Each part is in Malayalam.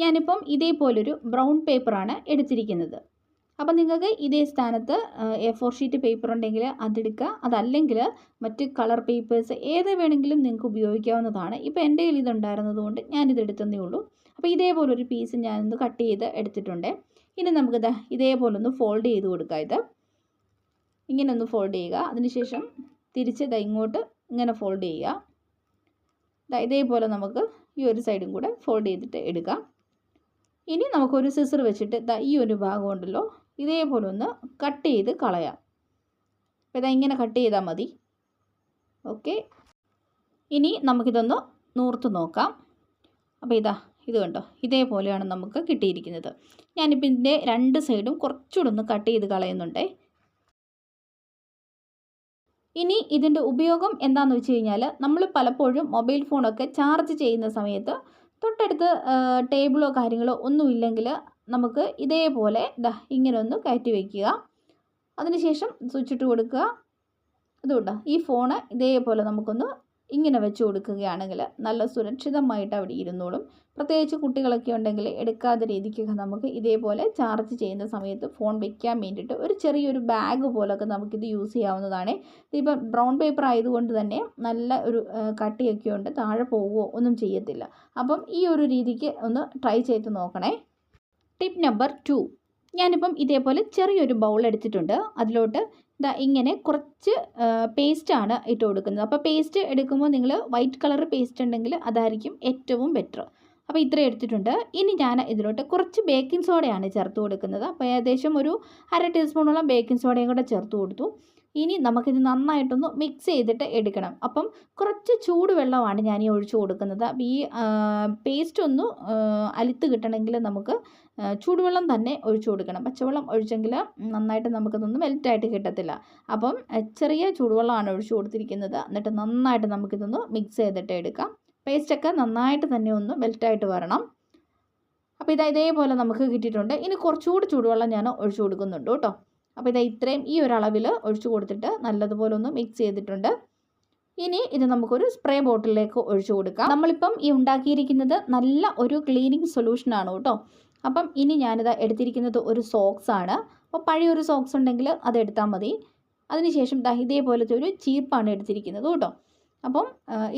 ഞാനിപ്പം ഇതേപോലൊരു ബ്രൗൺ പേപ്പറാണ് എടുത്തിരിക്കുന്നത്. അപ്പം നിങ്ങൾക്ക് ഇതേ സ്ഥാനത്ത് എ ഫോർ ഷീറ്റ് പേപ്പർ ഉണ്ടെങ്കിൽ അതെടുക്കുക. അതല്ലെങ്കിൽ മറ്റ് കളർ പേപ്പേഴ്സ് ഏത് വേണമെങ്കിലും നിങ്ങൾക്ക് ഉപയോഗിക്കാവുന്നതാണ്. ഇപ്പോൾ എന്റെ കയ്യിൽ ഇതുണ്ടായിരുന്നത് കൊണ്ട് ഞാനിത് എടുത്തതേ ഉള്ളൂ. അപ്പോൾ ഇതേപോലൊരു പീസ് ഞാനൊന്ന് കട്ട് ചെയ്ത് എടുത്തിട്ടുണ്ട്. ഇനി നമുക്കിത് ഇതേപോലെ ഒന്ന് ഫോൾഡ് ചെയ്ത് കൊടുക്കുക ഇത്. ഇങ്ങനെ ഒന്ന് ഫോൾഡ് ചെയ്യുക. അതിനുശേഷം തിരിച്ച് ഇത് ഇങ്ങോട്ട് ഇങ്ങനെ ഫോൾഡ് ചെയ്യുക. ഇതേപോലെ നമുക്ക് ഈ ഒരു സൈഡും കൂടെ ഫോൾഡ് ചെയ്തിട്ട് എടുക്കാം. ഇനി നമുക്കൊരു സിസർ വെച്ചിട്ട് ദാ ഈ ഒരു ഭാഗം ഉണ്ടല്ലോ ഇതേപോലെ ഒന്ന് കട്ട് ചെയ്ത് കളയാം. അപ്പോൾ ഇതാ ഇങ്ങനെ കട്ട് ചെയ്താൽ മതി. ഓക്കെ ഇനി നമുക്കിതൊന്ന് നൂർത്ത് നോക്കാം. അപ്പോൾ ഇതാ ഇത് കണ്ടോ ഇതേപോലെയാണ് നമുക്ക് കിട്ടിയിരിക്കുന്നത്. ഞാനിപ്പോൾ ഇതിന്റെ രണ്ട് സൈഡും കുറച്ചുകൂടെ ഒന്ന് കട്ട് ചെയ്ത് കളയുന്നുണ്ടേ. ഇനി ഇതിന്റെ ഉപയോഗം എന്താണെന്ന് വെച്ച് കഴിഞ്ഞാൽ നമ്മൾ പലപ്പോഴും മൊബൈൽ ഫോണൊക്കെ ചാർജ് ചെയ്യുന്ന സമയത്ത് തൊട്ടടുത്ത് ടേബിളോ കാര്യങ്ങളോ ഒന്നുമില്ലെങ്കിൽ നമുക്ക് ഇതേപോലെ ദാ ഇങ്ങനെ ഒന്ന് കയറ്റി വയ്ക്കുക അതിനുശേഷം സ്വിച്ച് ഇട്ട് കൊടുക്കുക. ഇതുകൊണ്ടോ ഈ ഫോണ് ഇതേപോലെ നമുക്കൊന്ന് ഇങ്ങനെ വെച്ച് കൊടുക്കുകയാണെങ്കിൽ നല്ല സുരക്ഷിതമായിട്ട് അവിടെ ഇരുന്നോളും. പ്രത്യേകിച്ച് കുട്ടികളൊക്കെ ഉണ്ടെങ്കിൽ എടുക്കാത്ത രീതിക്കൊക്കെ നമുക്ക് ഇതേപോലെ ചാർജ് ചെയ്യുന്ന സമയത്ത് ഫോൺ വെക്കാൻ വേണ്ടിയിട്ട് ഒരു ചെറിയൊരു ബാഗ് പോലൊക്കെ നമുക്കിത് യൂസ് ചെയ്യാവുന്നതാണ്. ഇപ്പം ബ്രൗൺ പേപ്പർ ആയതുകൊണ്ട് തന്നെ നല്ല ഒരു കട്ടിയൊക്കെ ഉണ്ട് താഴെ പോവുകയോ ഒന്നും ചെയ്യത്തില്ല. അപ്പം ഈ ഒരു രീതിക്ക് ഒന്ന് ട്രൈ ചെയ്ത് നോക്കണേ. ടിപ്പ് നമ്പർ ടു ഞാനിപ്പം ഇതേപോലെ ചെറിയൊരു ബൗൾ എടുത്തിട്ടുണ്ട്. അതിലോട്ട് ഇതാ ഇങ്ങനെ കുറച്ച് പേസ്റ്റാണ് ഇട്ട് കൊടുക്കുന്നത്. അപ്പോൾ പേസ്റ്റ് എടുക്കുമ്പോൾ നിങ്ങൾ വൈറ്റ് കളർ പേസ്റ്റ് ഉണ്ടെങ്കിൽ അതായിരിക്കും ഏറ്റവും ബെറ്റർ അപ്പോൾ ഇത്രയും എടുത്തിട്ടുണ്ട്. ഇനി ഞാൻ ഇതിലോട്ട് കുറച്ച് ബേക്കിംഗ് സോഡയാണ് ചേർത്ത് കൊടുക്കുന്നത്. അപ്പോൾ ഏകദേശം ഒരു അര ടീസ്പൂണോളം ബേക്കിംഗ് സോഡയും കൂടെ ചേർത്ത് കൊടുത്തു. ഇനി നമുക്കിത് നന്നായിട്ടൊന്ന് മിക്സ് ചെയ്തിട്ട് എടുക്കണം. അപ്പം കുറച്ച് ചൂടുവെള്ളമാണ് ഞാൻ ഈ ഒഴിച്ചു കൊടുക്കുന്നത്. അപ്പം ഈ പേസ്റ്റ് ഒന്ന് അലുത്ത് കിട്ടണമെങ്കിൽ നമുക്ക് ചൂടുവെള്ളം തന്നെ ഒഴിച്ചു കൊടുക്കണം. പച്ചവെള്ളം ഒഴിച്ചെങ്കിൽ നന്നായിട്ട് നമുക്കിതൊന്നും മെൽറ്റായിട്ട് കിട്ടത്തില്ല. അപ്പം ചെറിയ ചൂടുവെള്ളമാണ് ഒഴിച്ചു കൊടുത്തിരിക്കുന്നത്. എന്നിട്ട് നന്നായിട്ട് നമുക്കിതൊന്ന് മിക്സ് ചെയ്തിട്ട് എടുക്കാം. പേസ്റ്റൊക്കെ നന്നായിട്ട് തന്നെ ഒന്ന് മെൽറ്റായിട്ട് വരണം. അപ്പോൾ ഇതാ ഇതേപോലെ നമുക്ക് കിട്ടിയിട്ടുണ്ട്. ഇനി കുറച്ചുകൂടി ചൂടുവെള്ളം ഞാൻ ഒഴിച്ചു കൊടുക്കുന്നുണ്ട് കേട്ടോ. അപ്പോൾ ഇതാ ഇത്രയും ഈ ഒരു അളവിൽ ഒഴിച്ചു കൊടുത്തിട്ട് നല്ലതുപോലെ ഒന്ന് മിക്സ് ചെയ്തിട്ടുണ്ട്. ഇനി ഇത് നമുക്കൊരു സ്പ്രേ ബോട്ടിലേക്ക് ഒഴിച്ചു കൊടുക്കാം. നമ്മളിപ്പം ഈ ഉണ്ടാക്കിയിരിക്കുന്നത് നല്ല ഒരു ക്ലീനിങ് സൊല്യൂഷനാണ് കേട്ടോ. അപ്പം ഇനി ഞാനിത് എടുത്തിരിക്കുന്നത് ഒരു സോക്സ് ആണ്. അപ്പോൾ പഴയ ഒരു സോക്സ് ഉണ്ടെങ്കിൽ അത് എടുത്താൽ മതി. അതിനുശേഷം ദാ ഇതേപോലത്തെ ഒരു ചീപ്പാണ് എടുത്തിരിക്കുന്നത് കേട്ടോ. അപ്പം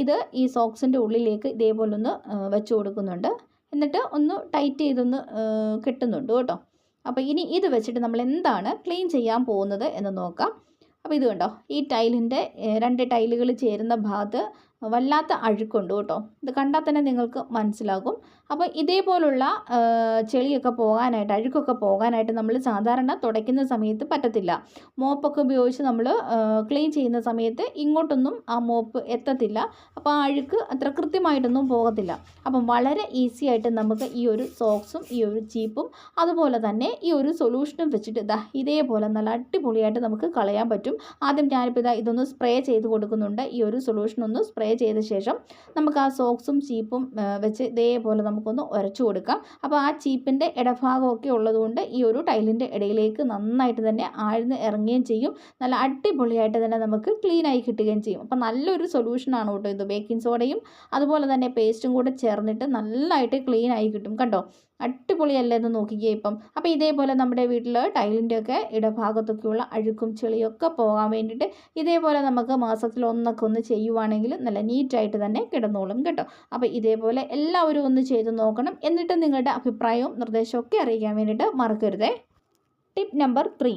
ഇത് ഈ സോക്സിന്റെ ഉള്ളിലേക്ക് ഇതേപോലെ ഒന്ന് വെച്ച് കൊടുക്കുന്നുണ്ട്. എന്നിട്ട് ഒന്ന് ടൈറ്റ് ചെയ്തൊന്ന് കെട്ടുന്നുണ്ട് കേട്ടോ. അപ്പോൾ ഇനി ഇത് വെച്ചിട്ട് നമ്മൾ എന്താണ് ക്ലീൻ ചെയ്യാൻ പോകുന്നത് എന്ന് നോക്കാം. അപ്പോൾ ഇത് കണ്ടോ ഈ ടൈലിന്റെ രണ്ട് ടൈലുകൾ ചേരുന്ന ഭാഗത്ത് വല്ലാത്ത അഴുക്കുണ്ട് കേട്ടോ. ഇത് കണ്ടാൽ തന്നെ നിങ്ങൾക്ക് മനസ്സിലാകും. അപ്പോൾ ഇതേപോലുള്ള ചെളിയൊക്കെ പോകാനായിട്ട് അഴുക്കൊക്കെ പോകാനായിട്ട് നമ്മൾ സാധാരണ തുടയ്ക്കുന്ന സമയത്ത് പറ്റത്തില്ല. മോപ്പൊക്കെ ഉപയോഗിച്ച് നമ്മൾ ക്ലീൻ ചെയ്യുന്ന സമയത്ത് ഇങ്ങോട്ടൊന്നും ആ മോപ്പ് എത്തത്തില്ല. അപ്പോൾ ആ അഴുക്ക് അത്ര കൃത്യമായിട്ടൊന്നും പോകത്തില്ല. അപ്പം വളരെ ഈസി ആയിട്ട് നമുക്ക് ഈ ഒരു സോക്സും ഈ ഒരു ചീപ്പും അതുപോലെ തന്നെ ഈ ഒരു സൊല്യൂഷനും വെച്ചിട്ട് ഇതാ ഇതേപോലെ നല്ല അടിപൊളിയായിട്ട് നമുക്ക് കളയാൻ പറ്റും. ആദ്യം ഞാനിപ്പോൾ ഇതാ ഇതൊന്ന് സ്പ്രേ ചെയ്ത് കൊടുക്കുന്നുണ്ട്. ഈ ഒരു സൊല്യൂഷൻ ഒന്ന് സ്പ്രേ ചെയ്ത ശേഷം നമുക്ക് ആ സോക്സും ചീപ്പും വെച്ച് ഇതേപോലെ നമുക്കൊന്ന് ഉരച്ചു കൊടുക്കാം. അപ്പോൾ ആ ചീപ്പിന്റെ ഇടഭാഗമൊക്കെ ഉള്ളതുകൊണ്ട് ഈ ഒരു ടൈലിന്റെ ഇടയിലേക്ക് നന്നായിട്ട് തന്നെ ആഴ്ന്ന് ഇറങ്ങുകയും ചെയ്യും. നല്ല അടിപൊളിയായിട്ട് തന്നെ നമുക്ക് ക്ലീനായി കിട്ടുകയും ചെയ്യും. അപ്പോൾ നല്ലൊരു സൊല്യൂഷനാണ് കേട്ടോ ഇത്. ബേക്കിംഗ് സോഡയും അതുപോലെ തന്നെ പേസ്റ്റും കൂടെ ചേർന്നിട്ട് നല്ലതായിട്ട് ക്ലീനായി കിട്ടും. കണ്ടോ? അടിപൊളിയല്ലേ എന്ന് നോക്കിക്കേ ഇപ്പം. അപ്പോൾ ഇതേപോലെ നമ്മുടെ വീട്ടിൽ ടൈലിന്റെയൊക്കെ ഇടഭാഗത്തൊക്കെയുള്ള അഴുക്കും ചെളിയൊക്കെ പോകാൻ വേണ്ടിയിട്ട് ഇതേപോലെ നമുക്ക് മാസത്തിൽ ഒന്നൊക്കെ ഒന്ന് ചെയ്യുവാണെങ്കിൽ നല്ല നീറ്റായിട്ട് തന്നെ കിടന്നോളും കേട്ടോ. അപ്പോൾ ഇതേപോലെ എല്ലാവരും ഒന്ന് ചെയ്ത് നോക്കണം. എന്നിട്ട് നിങ്ങളുടെ അഭിപ്രായവും നിർദ്ദേശവും ഒക്കെ അറിയിക്കാൻ വേണ്ടിയിട്ട് മറക്കരുതേ. ടിപ്പ് നമ്പർ ത്രീ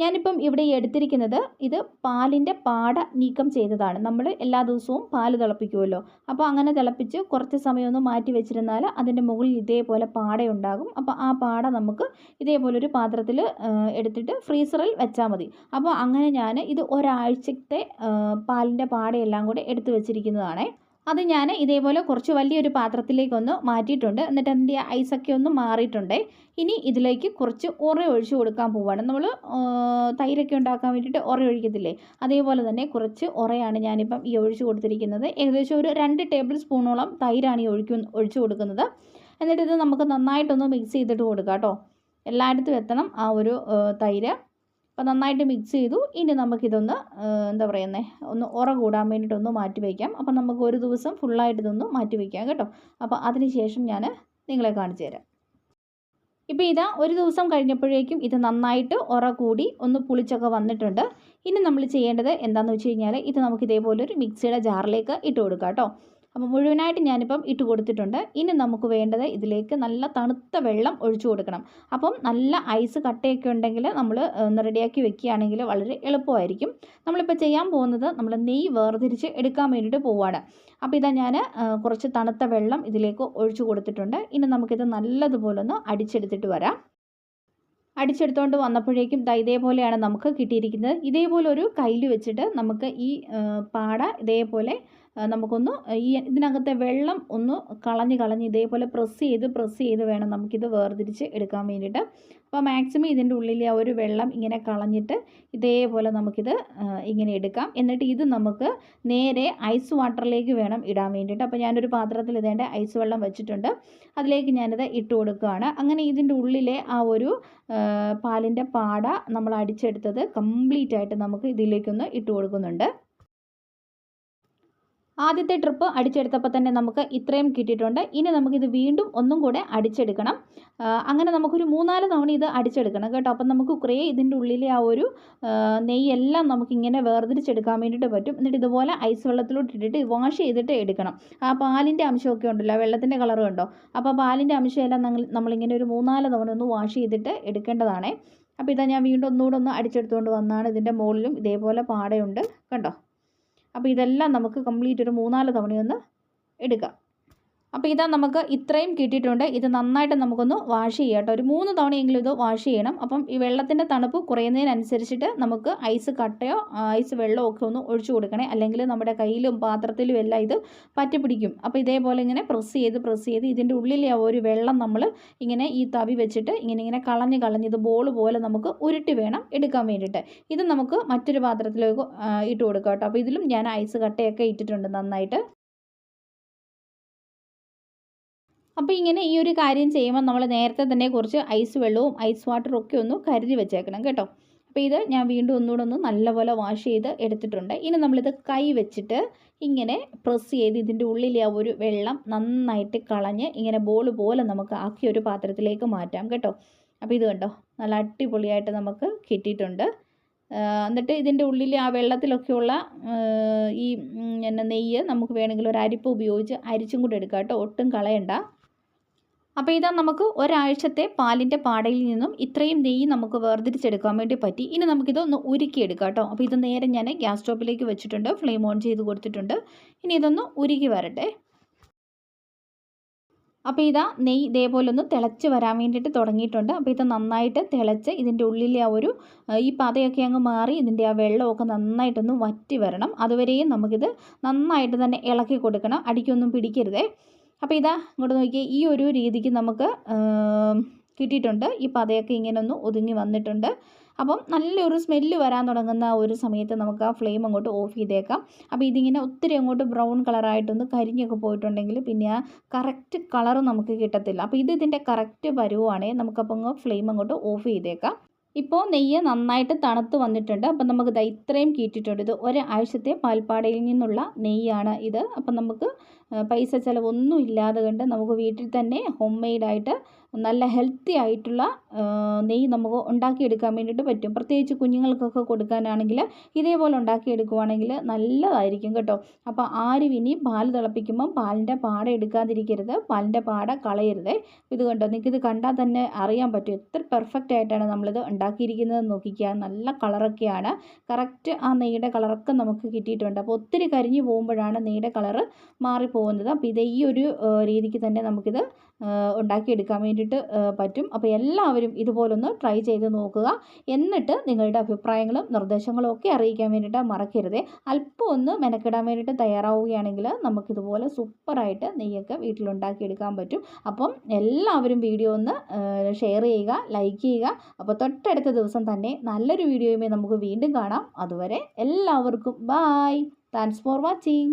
ഞാനിപ്പം ഇവിടെ എടുത്തിരിക്കുന്നത് ഇത് പാലിന്റെ പാട നീക്കം ചെയ്തതാണ്. നമ്മൾ എല്ലാ ദിവസവും പാൽ തിളപ്പിക്കുമല്ലോ. അപ്പോൾ അങ്ങനെ തിളപ്പിച്ച് കുറച്ച് സമയമൊന്ന് മാറ്റി വെച്ചിരുന്നാൽ അതിന്റെ മുകളിൽ ഇതേപോലെ പാടയുണ്ടാകും. അപ്പോൾ ആ പാട നമുക്ക് ഇതേപോലെ ഒരു പാത്രത്തിൽ എടുത്തിട്ട് ഫ്രീസറിൽ വെച്ചാൽ മതി. അപ്പോൾ അങ്ങനെ ഞാൻ ഇത് ഒരാഴ്ചത്തെ പാലിന്റെ പാടയെല്ലാം കൂടെ എടുത്ത് വെച്ചിരിക്കുന്നതാണേ. അത് ഞാൻ ഇതേപോലെ കുറച്ച് വലിയൊരു പാത്രത്തിലേക്കൊന്ന് മാറ്റിയിട്ടുണ്ട്. എന്നിട്ട് അതിന്റെ ഐസൊക്കെ ഒന്ന് മാറിയിട്ടുണ്ട്. ഇനി ഇതിലേക്ക് കുറച്ച് ഉറ ഒഴിച്ചു കൊടുക്കാൻ പോവുകയാണ് നമ്മൾ തൈരൊക്കെ ഉണ്ടാക്കാൻ വേണ്ടിയിട്ട് ഉറ ഒഴിക്കത്തില്ലേ? അതേപോലെ തന്നെ കുറച്ച് ഉറയാണ് ഞാനിപ്പം ഈ ഒഴിച്ചു കൊടുത്തിരിക്കുന്നത്. ഏകദേശം ഒരു രണ്ട് ടേബിൾ സ്പൂണോളം തൈരാണ് ഈ ഒഴിക്കു ഒഴിച്ച് കൊടുക്കുന്നത്. എന്നിട്ട് ഇത് നമുക്ക് നന്നായിട്ടൊന്ന് മിക്സ് ചെയ്തിട്ട് കൊടുക്കാം കേട്ടോ. എല്ലായിടത്തും എത്തണം ആ ഒരു തൈര്. അപ്പോൾ നന്നായിട്ട് മിക്സ് ചെയ്തു. ഇനി നമുക്കിതൊന്ന് എന്താ പറയുന്നത് ഒന്ന് ഉറ കൂടാൻ വേണ്ടിയിട്ടൊന്ന് മാറ്റി വയ്ക്കാം അപ്പോൾ നമുക്ക് ഒരു ദിവസം ഫുള്ളായിട്ട് ഇതൊന്ന് മാറ്റി വയ്ക്കാം കേട്ടോ. അപ്പോൾ അതിന് ശേഷം ഞാൻ നിങ്ങളെ കാണിച്ചു തരാം. ഇപ്പോൾ ഇതാ ഒരു ദിവസം കഴിഞ്ഞപ്പോഴേക്കും ഇത് നന്നായിട്ട് ഉറ കൂടി ഒന്ന് പുളിച്ചൊക്കെ വന്നിട്ടുണ്ട്. ഇനി നമ്മൾ ചെയ്യേണ്ടത് എന്താണെന്ന് വെച്ച് കഴിഞ്ഞാൽ ഇത് നമുക്ക് ഇതേപോലെ ഒരു മിക്സിയുടെ ജാറിലേക്ക് ഇട്ട് കൊടുക്കാം കേട്ടോ. അപ്പോൾ മുഴുവനായിട്ട് ഞാനിപ്പം ഇട്ട് കൊടുത്തിട്ടുണ്ട്. ഇനി നമുക്ക് വേണ്ടത് ഇതിലേക്ക് നല്ല തണുത്ത വെള്ളം ഒഴിച്ചു കൊടുക്കണം. അപ്പം നല്ല ഐസ് കട്ടയൊക്കെ ഉണ്ടെങ്കിൽ നമ്മൾ ഒന്ന് റെഡിയാക്കി വെക്കുകയാണെങ്കിൽ വളരെ എളുപ്പമായിരിക്കും. നമ്മളിപ്പോൾ ചെയ്യാൻ പോകുന്നത് നമ്മൾ നെയ്യ് വേർതിരിച്ച് എടുക്കാൻ വേണ്ടിയിട്ട് പോവുകയാണ് അപ്പോൾ ഇതാ ഞാൻ കുറച്ച് തണുത്ത വെള്ളം ഇതിലേക്ക് ഒഴിച്ചു കൊടുത്തിട്ടുണ്ട്. ഇനി നമുക്കിത് നല്ലതുപോലെ ഒന്ന് അടിച്ചെടുത്തിട്ട് വരാം. അടിച്ചെടുത്തുകൊണ്ട് വന്നപ്പോഴേക്കും ദാ ഇതേപോലെയാണ് നമുക്ക് കിട്ടിയിരിക്കുന്നത്. ഇതേപോലെ ഒരു കയ്യിൽ വെച്ചിട്ട് നമുക്ക് ഈ പാട ഇതേപോലെ നമുക്കൊന്ന് ഈ ഇതിനകത്തെ വെള്ളം ഒന്ന് കളഞ്ഞ് കളഞ്ഞ് ഇതേപോലെ പ്രസ് ചെയ്ത് പ്രസ് ചെയ്ത് വേണം നമുക്കിത് വേർതിരിച്ച് എടുക്കാൻ വേണ്ടിയിട്ട്. അപ്പോൾ മാക്സിമം ഇതിന്റെ ഉള്ളിലെ ആ ഒരു വെള്ളം ഇങ്ങനെ കളഞ്ഞിട്ട് ഇതേപോലെ നമുക്കിത് ഇങ്ങനെ എടുക്കാം. എന്നിട്ട് ഇത് നമുക്ക് നേരെ ഐസ് വാട്ടറിലേക്ക് വേണം ഇടാൻ വേണ്ടിയിട്ട്. അപ്പോൾ ഞാനൊരു പാത്രത്തിൽ ഇതേണ്ട ഐസ് വെള്ളം വെച്ചിട്ടുണ്ട്. അതിലേക്ക് ഞാനിത് ഇട്ട് കൊടുക്കുകയാണ്. അങ്ങനെ ഇതിന്റെ ഉള്ളിലെ ആ ഒരു പാലിന്റെ പാട നമ്മൾ അടിച്ചെടുത്തത് കംപ്ലീറ്റ് ആയിട്ട് നമുക്ക് ഇതിലേക്കൊന്ന് ഇട്ട് കൊടുക്കുന്നുണ്ട്. ആദ്യത്തെ ട്രിപ്പ് അടിച്ചെടുത്തപ്പോൾ തന്നെ നമുക്ക് ഇത്രയും കിട്ടിയിട്ടുണ്ട്. ഇനി നമുക്കിത് വീണ്ടും ഒന്നും കൂടെ അടിച്ചെടുക്കണം. അങ്ങനെ നമുക്കൊരു മൂന്നാൽ തവണ ഇത് അടിച്ചെടുക്കണം കേട്ടോ. അപ്പം നമുക്ക് കുറേ ഇതിന്റെ ഉള്ളിലെ ആ ഒരു നെയ്യെല്ലാം നമുക്കിങ്ങനെ വേർതിരിച്ചെടുക്കാൻ വേണ്ടിയിട്ട് പറ്റും. എന്നിട്ട് ഇതുപോലെ ഐസ് വെള്ളത്തിലോട്ട് ഇട്ടിട്ട് വാഷ് ചെയ്തിട്ട് എടുക്കണം. ആ പാലിന്റെ അംശമൊക്കെ ഉണ്ടല്ലോ. വെള്ളത്തിന്റെ കളർ കണ്ടോ അപ്പോൾ പാലിന്റെ അംശമെല്ലാം നമ്മളിങ്ങനെ ഒരു മൂന്നാൽ തവണ ഒന്ന് വാഷ് ചെയ്തിട്ട് എടുക്കേണ്ടതാണേ. അപ്പോൾ ഇതാ ഞാൻ വീണ്ടും ഒന്നുകൂടെ ഒന്ന് അടിച്ചെടുത്തുകൊണ്ട് വന്നാണ് ഇതിന്റെ മുകളിലും ഇതേപോലെ പാടയുണ്ട്. കണ്ടോ? അപ്പോൾ ഇതെല്ലാം നമുക്ക് കംപ്ലീറ്റ് ഒരു മൂന്നാൽ തവണയൊന്ന് എടുക്കാം. അപ്പോൾ ഇതാ നമുക്ക് ഇത്രയും കിട്ടിയിട്ടുണ്ട്. ഇത് നന്നായിട്ട് നമുക്കൊന്ന് വാഷ് ചെയ്യാം കേട്ടോ. ഒരു മൂന്ന് തവണയെങ്കിലും ഇത് വാഷ് ചെയ്യണം. അപ്പം ഈ വെള്ളത്തിന്റെ തണുപ്പ് കുറയുന്നതിനനുസരിച്ചിട്ട് നമുക്ക് ഐസ് കട്ടയോ ഐസ് വെള്ളമോ ഒക്കെ ഒന്ന് ഒഴിച്ചു കൊടുക്കണേ. അല്ലെങ്കിൽ നമ്മുടെ കയ്യിലും പാത്രത്തിലും എല്ലാം ഇത് പറ്റിപ്പിടിക്കും. അപ്പോൾ ഇതേപോലെ ഇങ്ങനെ പ്രസ് ചെയ്ത് പ്രസ് ചെയ്ത് ഇതിന്റെ ഉള്ളിലെ ഒരു വെള്ളം നമ്മൾ ഇങ്ങനെ ഈ തവി വെച്ചിട്ട് ഇങ്ങനെ ഇങ്ങനെ കളഞ്ഞ് കളഞ്ഞ് ഇത് ബോൾ പോലെ നമുക്ക് ഉരുട്ടി വേണം എടുക്കാൻ വേണ്ടിയിട്ട്. ഇത് നമുക്ക് മറ്റൊരു പാത്രത്തിലേക്ക് ഇട്ട് കൊടുക്കാം കേട്ടോ. അപ്പോൾ ഇതിലും ഞാൻ ഐസ് കട്ടയൊക്കെ ഇട്ടിട്ടുണ്ട് നന്നായിട്ട്. അപ്പോൾ ഇങ്ങനെ ഈ ഒരു കാര്യം ചെയ്യുമ്പോൾ നമ്മൾ നേരത്തെ തന്നെ കുറച്ച് ഐസ് വെള്ളവും ഐസ് വാട്ടറും ഒക്കെ ഒന്ന് കരുതി വെച്ചേക്കണം കേട്ടോ. അപ്പോൾ ഇത് ഞാൻ വീണ്ടും ഒന്നുകൂടെ ഒന്ന് നല്ലപോലെ വാഷ് ചെയ്ത് എടുത്തിട്ടുണ്ട്. ഇനി നമ്മളിത് കൈ വെച്ചിട്ട് ഇങ്ങനെ പ്രസ് ചെയ്ത് ഇതിന്റെ ഉള്ളിലെ ആ ഒരു വെള്ളം നന്നായിട്ട് കളഞ്ഞ് ഇങ്ങനെ ബോൾ പോലെ നമുക്ക് ആക്കി ഒരു പാത്രത്തിലേക്ക് മാറ്റാം കേട്ടോ. അപ്പോൾ ഇത് കണ്ടോ? നല്ല അടിപൊളിയായിട്ട് നമുക്ക് കിട്ടിയിട്ടുണ്ട്. എന്നിട്ട് ഇതിന്റെ ഉള്ളിൽ ആ വെള്ളത്തിലൊക്കെയുള്ള ഈ എന്നെ നെയ്യ് നമുക്ക് വേണമെങ്കിൽ ഒരു അരിപ്പ് ഉപയോഗിച്ച് അരിച്ചും കൂടെ എടുക്കാം കേട്ടോ. ഒട്ടും കളയണ്ട. അപ്പോൾ ഇതാ നമുക്ക് ഒരാഴ്ചത്തെ പാലിന്റെ പാടയിൽ നിന്നും ഇത്രയും നെയ്യ് നമുക്ക് വേർതിരിച്ചെടുക്കാൻ വേണ്ടി പറ്റി. ഇനി നമുക്കിതൊന്ന് ഉരുക്കിയെടുക്കാം കേട്ടോ. അപ്പോൾ ഇത് നേരെ ഞാൻ ഗ്യാസ് സ്റ്റോപ്പിലേക്ക് വെച്ചിട്ടുണ്ട്. ഫ്ലെയിം ഓൺ ചെയ്ത് കൊടുത്തിട്ടുണ്ട്. ഇനി ഇതൊന്ന് ഉരുക്കി വരട്ടെ. അപ്പോൾ ഇതാ നെയ്യ് ഇതേപോലെ ഒന്ന് തിളച്ച് വരാൻ വേണ്ടിയിട്ട് തുടങ്ങിയിട്ടുണ്ട്. അപ്പോൾ ഇത് നന്നായിട്ട് തിളച്ച് ഇതിന്റെ ഉള്ളിലെ ആ ഒരു ഈ പതയൊക്കെ അങ്ങ് മാറി ഇതിന്റെ ആ വെള്ളമൊക്കെ നന്നായിട്ടൊന്ന് വറ്റി വരണം. അതുവരെയും നമുക്കിത് നന്നായിട്ട് തന്നെ ഇളക്കി കൊടുക്കണം. അടിക്കൊന്നും പിടിക്കരുതേ. അപ്പോൾ ഇതാ ഇങ്ങോട്ട് നോക്കിയാൽ ഈ ഒരു രീതിക്ക് നമുക്ക് കിട്ടിയിട്ടുണ്ട്. ഈ പതയൊക്കെ ഇങ്ങനെ ഒന്ന് ഒതുങ്ങി വന്നിട്ടുണ്ട്. അപ്പം നല്ലൊരു സ്മെല്ല് വരാൻ തുടങ്ങുന്ന ഒരു സമയത്ത് നമുക്ക് ആ ഫ്ലെയിം അങ്ങോട്ട് ഓഫ് ചെയ്തേക്കാം. അപ്പോൾ ഇതിങ്ങനെ ഒത്തിരി അങ്ങോട്ട് ബ്രൗൺ കളറായിട്ടൊന്ന് കരിഞ്ഞൊക്കെ പോയിട്ടുണ്ടെങ്കിൽ പിന്നെ ആ കറക്റ്റ് കളർ നമുക്ക് കിട്ടത്തില്ല. അപ്പോൾ ഇത് ഇതിന്റെ കറക്റ്റ് പരുവാണെങ്കിൽ നമുക്കപ്പോൾ ഫ്ലെയിം അങ്ങോട്ട് ഓഫ് ചെയ്തേക്കാം. ഇപ്പോൾ നെയ്യ് നന്നായിട്ട് തണുത്ത് വന്നിട്ടുണ്ട്. അപ്പം നമുക്ക് ഇതാ ഇത്രയും കീറ്റിട്ടുണ്ട്. ഇത് ഒരാഴ്ചത്തെ പാൽപ്പാടയിൽ നിന്നുള്ള നെയ്യാണ് ഇത്. അപ്പം നമുക്ക് പൈസ ചിലവൊന്നും ഇല്ലാതെ കണ്ട് നമുക്ക് വീട്ടിൽ തന്നെ ഹോം മെയ്ഡായിട്ട് നല്ല ഹെൽത്തി ആയിട്ടുള്ള നെയ്യ് നമുക്ക് ഉണ്ടാക്കിയെടുക്കാൻ വേണ്ടിയിട്ട് പറ്റും. പ്രത്യേകിച്ച് കുഞ്ഞുങ്ങൾക്കൊക്കെ കൊടുക്കാനാണെങ്കിൽ ഇതേപോലെ ഉണ്ടാക്കിയെടുക്കുവാണെങ്കിൽ നല്ലതായിരിക്കും കേട്ടോ. അപ്പോൾ ആരും ഇനി പാൽ തിളപ്പിക്കുമ്പം പാലിന്റെ പാട എടുക്കാതിരിക്കരുത്. പാലിന്റെ പാട കളയരുത്. ഇത് കണ്ടോ? ഇത് കണ്ടാൽ തന്നെ അറിയാൻ പറ്റും. എത്ര പെർഫെക്റ്റ് ആയിട്ടാണ് നമ്മളിത് ഉണ്ടാക്കിയിരിക്കുന്നത് നോക്കിക്കുക നല്ല കളറൊക്കെയാണ്. കറക്റ്റ് ആ നെയ്യുടെ കളറൊക്കെ നമുക്ക് കിട്ടിയിട്ടുണ്ട്. അപ്പോൾ ഒത്തിരി കരിഞ്ഞു പോകുമ്പോഴാണ് നെയ്യുടെ കളറ് മാറിപ്പോകുന്നത്. അപ്പോൾ ഇത് ഈ ഒരു രീതിക്ക് തന്നെ നമുക്കിത് ഉണ്ടാക്കിയെടുക്കാൻ വേണ്ടിയിട്ട് പറ്റും. അപ്പോൾ എല്ലാവരും ഇതുപോലൊന്ന് ട്രൈ ചെയ്ത് നോക്കുക. എന്നിട്ട് നിങ്ങളുടെ അഭിപ്രായങ്ങളും നിർദ്ദേശങ്ങളും ഒക്കെ അറിയിക്കാൻ വേണ്ടിയിട്ട് മറക്കരുത്. അല്പം ഒന്ന് മെനക്കിടാൻ വേണ്ടിയിട്ട് തയ്യാറാവുകയാണെങ്കിൽ നമുക്കിതുപോലെ സൂപ്പറായിട്ട് നെയ്യൊക്കെ വീട്ടിലുണ്ടാക്കിയെടുക്കാൻ പറ്റും. അപ്പം എല്ലാവരും വീഡിയോ ഒന്ന് ഷെയർ ചെയ്യുക ലൈക്ക് ചെയ്യുക. അപ്പോൾ തൊട്ടടുത്ത ദിവസം തന്നെ നല്ലൊരു വീഡിയോയുമായി നമുക്ക് വീണ്ടും കാണാം. അതുവരെ എല്ലാവർക്കും ബായ് താങ്ക്സ് ഫോർ വാച്ചിങ്